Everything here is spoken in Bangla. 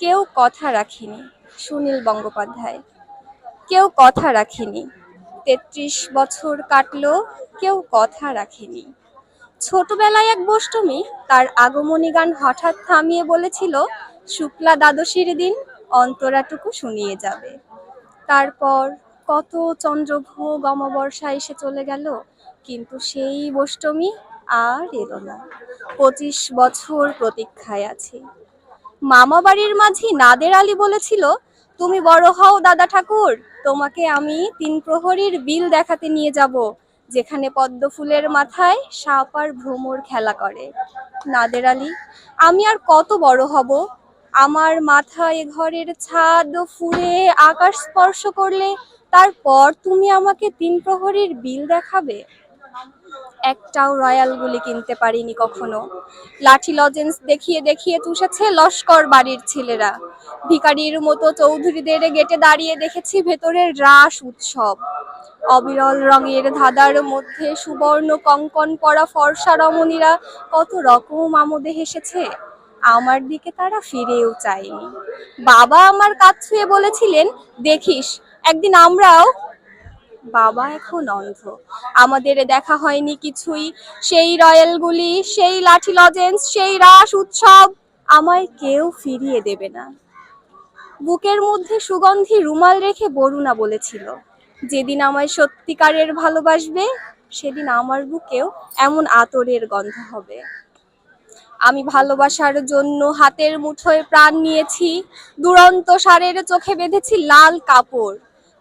কেউ কথা রাখেনি, সুনীল বন্দ্যোপাধ্যায়। কেউ কথা রাখেনি, তেত্রিশ বছর কাটলো, কেউ কথা রাখেনি। ছোটবেলায় এক বষ্টমী, তার আগমনী গান হঠাৎ থামিয়ে বলেছিল, শুক্লা দ্বাদশীর দিন অন্তরাটুকু শুনিয়ে যাবে। তারপর কত চন্দ্রভোগ অমাবস্যা এসে চলে গেল, কিন্তু সেই বষ্টমী আর এলো না। পঁচিশ বছর প্রতীক্ষায় আছি। মামা বাড়ির মাঝি নাদের আলী বলেছিল, তুমি বড় হও দাদা ঠাকুর, তোমাকে আমি তিন প্রহরীর বিল দেখাতে নিয়ে যাব, যেখানে পদ্ম ফুলের মাথায় সাপ আর ভ্রমর খেলা করে। নাদের আলী, আমি আর কত বড় হব? আমার মাথায় ঘরের ছাদ ফুঁড়ে আকাশ স্পর্শ করলে তারপর তুমি আমাকে তিন প্রহরীর বিল দেখাবে? একটাও রয়্যাল গুলি কিনতে পারিনি কখনো। লাঠি লজেন্স দেখিয়ে দেখিয়ে চুষেছে লস্কর বাড়ির ছেলেরা। ভিখারির মতো চৌধুরীদের গেটে দাঁড়িয়ে দেখেছি ভেতরের রাস উৎসব। অবিরল রঙের ধাঁধার মধ্যে সুবর্ণ কঙ্কন পরা ফর্সা রমণীরা কত রকম আমোদে হেসেছে। আমার দিকে তারা ফিরেও চায়নি। বাবা আমার কাছ ছুঁয়ে বলেছিলেন, দেখিস, একদিন আমরাও বাবা এখন অন্ধ। আমাদের দেখা হয়নি কিছুই। সেই রয়্যালগুলি সেই লাঠি লজেন্স, সেই রাস, উৎসব আমায় কেউ ফিরিয়ে দেবে না। বুকের মধ্যে সুগন্ধি রুমাল রেখে বরুণা বলেছিল, যেদিন আমায় সত্যিকারের ভালোবাসবে, সেদিন আমার বুকেও এমন আতরের গন্ধ হবে। আমি ভালোবাসার জন্য হাতের মুঠোয় প্রাণ নিয়েছি, দুরন্ত সারের চোখে বেঁধেছি লাল কাপড়